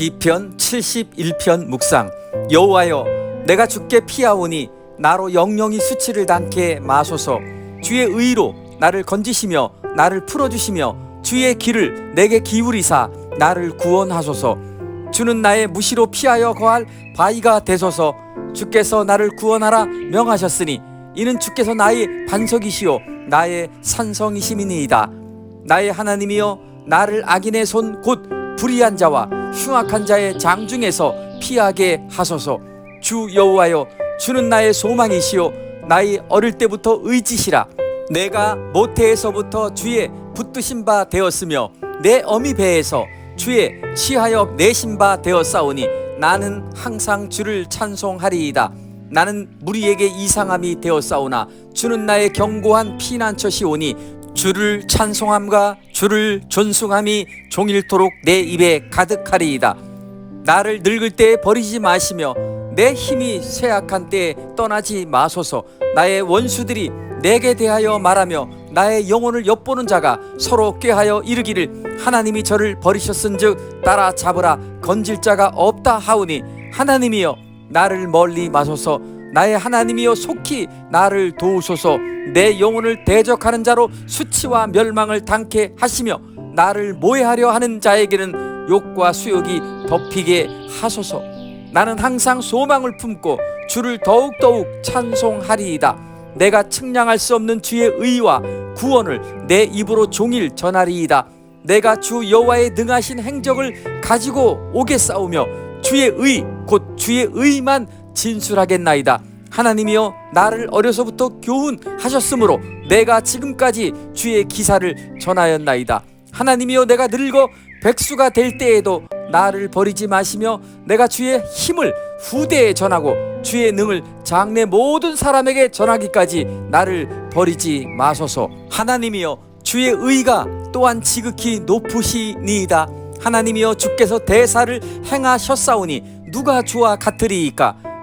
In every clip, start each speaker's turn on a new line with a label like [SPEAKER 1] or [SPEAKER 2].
[SPEAKER 1] 시편 71편 묵상. 여호와여 내가 주께 피하오니 나로 영영이 수치를 당케 마소서. 주의 의로 나를 건지시며 나를 풀어주시며 주의 길을 내게 기울이사 나를 구원하소서. 주는 나의 무시로 피하여 거할 바위가 되소서. 주께서 나를 구원하라 명하셨으니 이는 주께서 나의 반석이시요 나의 산성이심이니이다. 나의 하나님이여 나를 악인의 손곧 불의한 자와 흉악한 자의 장중에서 피하게 하소서. 주 여호와여 주는 나의 소망이시요 나의 어릴 때부터 의지시라. 내가 모태에서부터 주의 붙드신 바 되었으며 내 어미 배에서 주의 취하여 내신 바 되었사오니 나는 항상 주를 찬송하리이다. 나는 무리에게 이상함이 되었사오나 주는 나의 견고한 피난처시오니 주를 찬송함과 주를 존숭함이 종일토록 내 입에 가득하리이다. 나를 늙을 때에 버리지 마시며 내 힘이 쇠약한 때에 떠나지 마소서. 나의 원수들이 내게 대하여 말하며 나의 영혼을 엿보는 자가 서로 꾀하여 이르기를 하나님이 저를 버리셨은즉 따라 잡으라. 건질 자가 없다 하오니 하나님이여 나를 멀리 마소서 나의 하나님이여 속히 나를 도우소서. 내 영혼을 대적하는 자로 수치와 멸망을 당케 하시며 나를 모해하려 하는 자에게는 욕과 수욕이 덮이게 하소서. 나는 항상 소망을 품고 주를 더욱더욱 찬송하리이다. 내가 측량할 수 없는 주의 의와 구원을 내 입으로 종일 전하리이다. 내가 주 여호와의 능하신 행적을 가지고 오겠사오며 주의 의 곧 주의 의만 진술하겠나이다. 하나님이여 나를 어려서부터 교훈하셨으므로 내가 지금까지 주의 기사를 전하였나이다. 하나님이여 내가 늙어 백수가 될 때에도 나를 버리지 마시며 내가 주의 힘을 후대에 전하고 주의 능을 장래 모든 사람에게 전하기까지 나를 버리지 마소서. 하나님이여 주의 의가 또한 지극히 높으시니이다. 하나님이여 주께서 대사를 행하셨사오니 누가 주와 같으리이까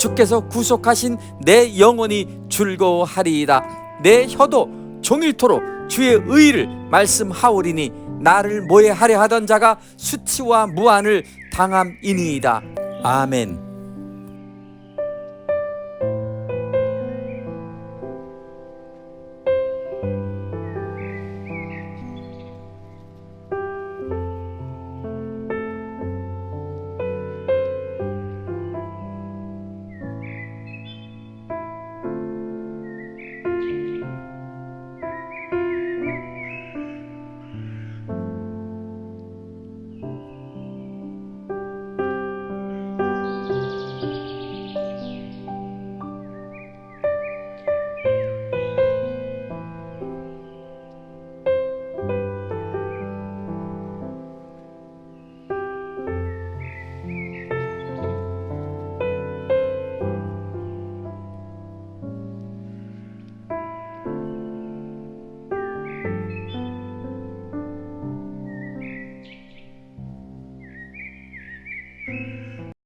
[SPEAKER 1] 주께서 구속하신 내 영혼이 즐거워하리이다. 내 혀도 종일토록 주의 의를 말씀하오리니 나를 모해하려 하던 자가 수치와 무한을 당함이니이다. 아멘